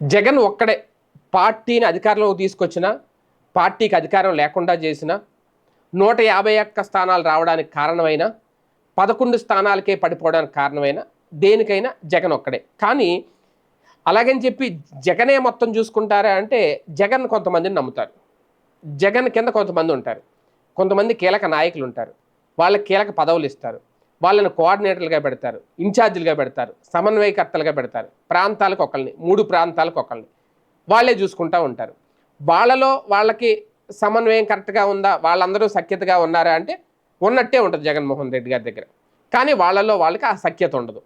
జగన్ ఒక్కడే పార్టీని అధికారంలోకి తీసుకొచ్చిన పార్టీకి అధికారం లేకుండా చేసిన నూట యాభై ఒక్క స్థానాలు రావడానికి కారణమైన పదకొండు స్థానాలకే పడిపోవడానికి కారణమైన దేనికైనా జగన్ ఒక్కడే. కానీ అలాగని చెప్పి జగనే మొత్తం చూసుకుంటారా అంటే జగన్ కొంతమందిని నమ్ముతారు. జగన్ కింద కొంతమంది ఉంటారు. కొంతమంది కీలక నాయకులు ఉంటారు. వాళ్ళకి కీలక పదవులు ఇస్తారు. వాళ్ళని కోఆర్డినేటర్లుగా పెడతారు ఇన్ఛార్జీలుగా పెడతారు సమన్వయకర్తలుగా పెడతారు. ప్రాంతాలకు ఒకళ్ళని మూడు ప్రాంతాలకు ఒకళ్ళని. వాళ్ళే చూసుకుంటూ ఉంటారు. వాళ్ళలో వాళ్ళకి సమన్వయం కరెక్ట్గా ఉందా వాళ్ళందరూ సఖ్యతగా ఉన్నారా అంటే ఉన్నట్టే ఉంటుంది జగన్మోహన్ రెడ్డి గారి దగ్గర. కానీ వాళ్ళలో వాళ్ళకి ఆ సఖ్యత ఉండదు.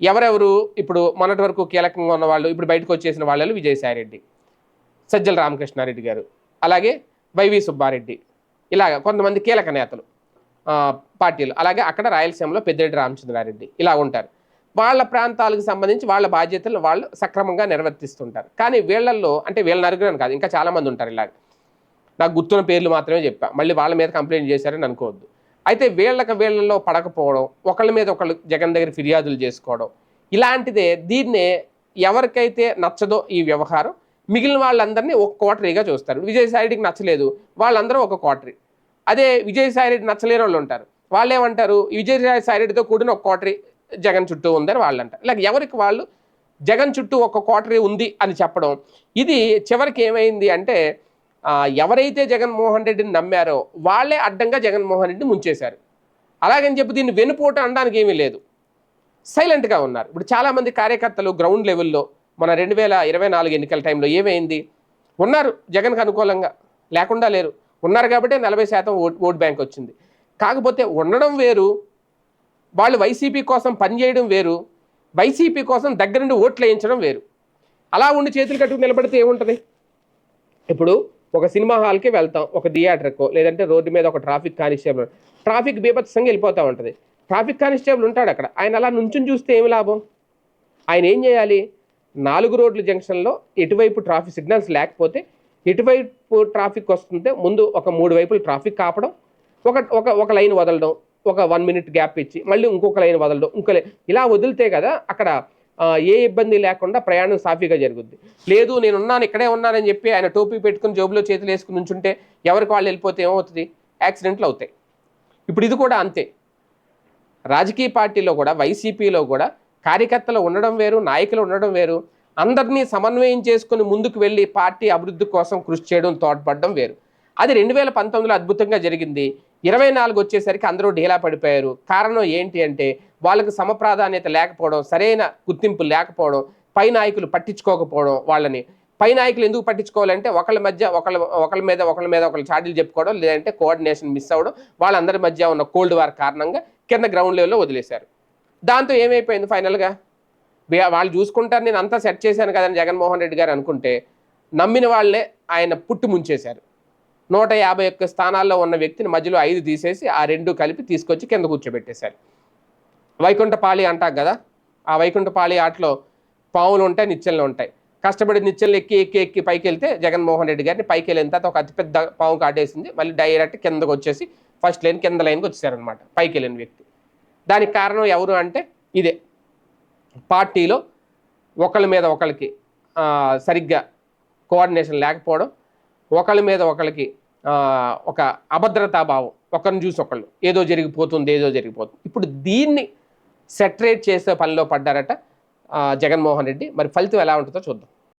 ఎవరెవరు ఇప్పుడు మొన్నటి వరకు కీలకంగా ఉన్న వాళ్ళు ఇప్పుడు బయటకు వచ్చేసిన వాళ్ళు విజయసాయిరెడ్డి సజ్జల రామకృష్ణారెడ్డి గారు అలాగే వైవి సుబ్బారెడ్డి ఇలాగ కొంతమంది కీలక నేతలు. పార్టీలు. అలాగే అక్కడ రాయలసీమలో పెద్దిరెడ్డి రామచంద్రారెడ్డి ఇలా ఉంటారు. వాళ్ళ ప్రాంతాలకు సంబంధించి వాళ్ళ బాధ్యతలు వాళ్ళు సక్రమంగా నిర్వర్తిస్తుంటారు. కానీ వీళ్ళల్లో అంటే వీళ్ళ నరుగురని కాదు ఇంకా చాలామంది ఉంటారు ఇలాగ. నాకు గుర్తున్న పేర్లు మాత్రమే చెప్పా. మళ్ళీ వాళ్ళ మీద కంప్లైంట్ చేశారని అనుకోవద్దు. అయితే వీళ్ళకి వీళ్ళలో పడకపోవడం ఒకళ్ళ మీద ఒకళ్ళు జగన్ దగ్గర ఫిర్యాదులు చేసుకోవడం ఇలాంటిదే దీన్నే ఎవరికైతే నచ్చదో ఈ వ్యవహారం మిగిలిన వాళ్ళందరినీ ఒక కోటరీగా చూస్తారు. విజయసాయిరెడ్డికి నచ్చలేదు వాళ్ళందరూ ఒక కోటరీ అదే విజయసాయిరెడ్డి నచ్చలేని వాళ్ళు ఉంటారు. వాళ్ళు ఏమంటారు విజయసాయిరెడ్డితో కూడిన ఒక కోటరీ జగన్ చుట్టూ ఉందని వాళ్ళు అంటారు ఇలా ఎవరికి వాళ్ళు? జగన్ చుట్టూ ఒక కోటరీ ఉంది అని చెప్పడం. ఇది చివరికి ఏమైంది అంటే ఎవరైతే జగన్మోహన్ రెడ్డిని నమ్మారో వాళ్ళే అడ్డంగా జగన్మోహన్ రెడ్డిని ముంచేశారు. అలాగని చెప్పి దీన్ని వెనుపోట అనడానికి ఏమీ లేదు. సైలెంట్గా ఉన్నారు. ఇప్పుడు చాలామంది కార్యకర్తలు గ్రౌండ్ లెవెల్లో మన రెండు వేల ఇరవై నాలుగు ఎన్నికల టైంలో ఏమైంది? ఉన్నారు జగన్కి అనుకూలంగా. లేకుండా లేరు. ఉన్నారు కాబట్టి నలభై శాతం ఓట్ ఓట్ బ్యాంక్ వచ్చింది. కాకపోతే ఉండడం వేరు వాళ్ళు వైసీపీ కోసం పనిచేయడం వేరు వైసీపీ కోసం దగ్గరుండి ఓట్లు వేయించడం వేరు. అలా ఉండి చేతులు కట్టుకు నిలబడితే ఏముంటుంది? ఇప్పుడు ఒక సినిమా హాల్కి వెళ్తాం ఒక థియేటర్కో లేదంటే రోడ్డు మీద ఒక ట్రాఫిక్ కానిస్టేబుల్ ట్రాఫిక్ బీభత్సంగా వెళ్ళిపోతూ ఉంటుంది. ట్రాఫిక్ కానిస్టేబుల్ ఉంటాడు అక్కడ. ఆయన అలా నుంచుని చూస్తే ఏమి లాభం? ఆయన ఏం చేయాలి? నాలుగు రోడ్ల జంక్షన్లో ఎటువైపు ట్రాఫిక్ సిగ్నల్స్ లేకపోతే ఎటువైపు ట్రాఫిక్ వస్తుంటే ముందు ఒక మూడు వైపులు ట్రాఫిక్ కాపడం ఒక ఒక ఒక లైన్ వదలడం ఒక వన్ మినిట్ గ్యాప్ ఇచ్చి మళ్ళీ ఇంకొక లైన్ వదలడం ఇంకో లైన్ ఇలా వదిలితే కదా అక్కడ ఏ ఇబ్బంది లేకుండా ప్రయాణం సాఫీగా జరుగుద్ది. లేదు నేను ఉన్నాను ఇక్కడే ఉన్నానని చెప్పి ఆయన టోపీ పెట్టుకుని జోబులో చేతులు వేసుకుని ఉంచుంటే ఎవరికి వాళ్ళు వెళ్ళిపోతే ఏమవుతుంది? యాక్సిడెంట్లు అవుతాయి. ఇప్పుడు ఇది కూడా అంతే. రాజకీయ పార్టీలో కూడా వైసీపీలో కూడా కార్యకర్తలు ఉండడం వేరు నాయకులు ఉండడం వేరు అందరినీ సమన్వయం చేసుకుని ముందుకు వెళ్ళి పార్టీ అభివృద్ధి కోసం కృషి చేయడం తోడ్పడడం వేరు. అది రెండు వేల పంతొమ్మిదిలో అద్భుతంగా జరిగింది. ఇరవై నాలుగు వచ్చేసరికి అందరూ ఢీలా పడిపోయారు. కారణం ఏంటి అంటే వాళ్ళకి సమప్రాధాన్యత లేకపోవడం సరైన గుర్తింపు లేకపోవడం పై నాయకులు పట్టించుకోకపోవడం వాళ్ళని. పై నాయకులు ఎందుకు పట్టించుకోవాలంటే ఒకళ్ళ మధ్య ఒకళ్ళ ఒకళ్ళ మీద ఒకళ్ళ మీద ఒకళ్ళు చాడీలు చెప్పుకోవడం లేదంటే కోఆర్డినేషన్ మిస్ అవ్వడం వాళ్ళందరి మధ్య ఉన్న కోల్డ్ వార్ కారణంగా కింద గ్రౌండ్ లెవెల్లో వదిలేశారు. దాంతో ఏమైపోయింది ఫైనల్గా? వాళ్ళు చూసుకుంటారు నేను అంతా సెట్ చేశాను కదని జగన్మోహన్ రెడ్డి గారు అనుకుంటే నమ్మిన వాళ్ళే ఆయన పుట్టి ముంచేశారు. నూట యాభై ఒక్క స్థానాల్లో ఉన్న వ్యక్తిని మధ్యలో ఐదు తీసేసి ఆ రెండు కలిపి తీసుకొచ్చి కింద కూర్చోబెట్టేశారు. వైకుంఠపాళి అంటాం కదా ఆ వైకుంఠపాళి ఆటలో పావులు ఉంటాయి నిచ్చెనలు ఉంటాయి. కష్టపడి నిచ్చెనలు ఎక్కి ఎక్కి ఎక్కి పైకి వెళ్తే జగన్మోహన్ రెడ్డి గారిని పైకి వెళ్ళిన తర్వాత ఒక అతిపెద్ద పావు కాటేసింది మళ్ళీ డైరెక్ట్ కిందకు వచ్చేసి ఫస్ట్ లైన్ కింద లైన్కి వచ్చేసారనమాట పైకి వెళ్ళిన వ్యక్తి. దానికి కారణం ఎవరు అంటే ఇదే. పార్టీలో ఒకళ్ళ మీద ఒకళ్ళకి సరిగ్గా కోఆర్డినేషన్ లేకపోవడం ఒకళ్ళ మీద ఒకళ్ళకి ఒక అభద్రతా భావం ఒకరిని చూసి ఒకళ్ళు ఏదో జరిగిపోతుంది ఏదో జరిగిపోతుంది. ఇప్పుడు దీన్ని సెటరేట్ చేసే పనిలో పడ్డారట జగన్మోహన్ రెడ్డి. మరి ఫలితం ఎలా ఉంటుందో చూద్దాం.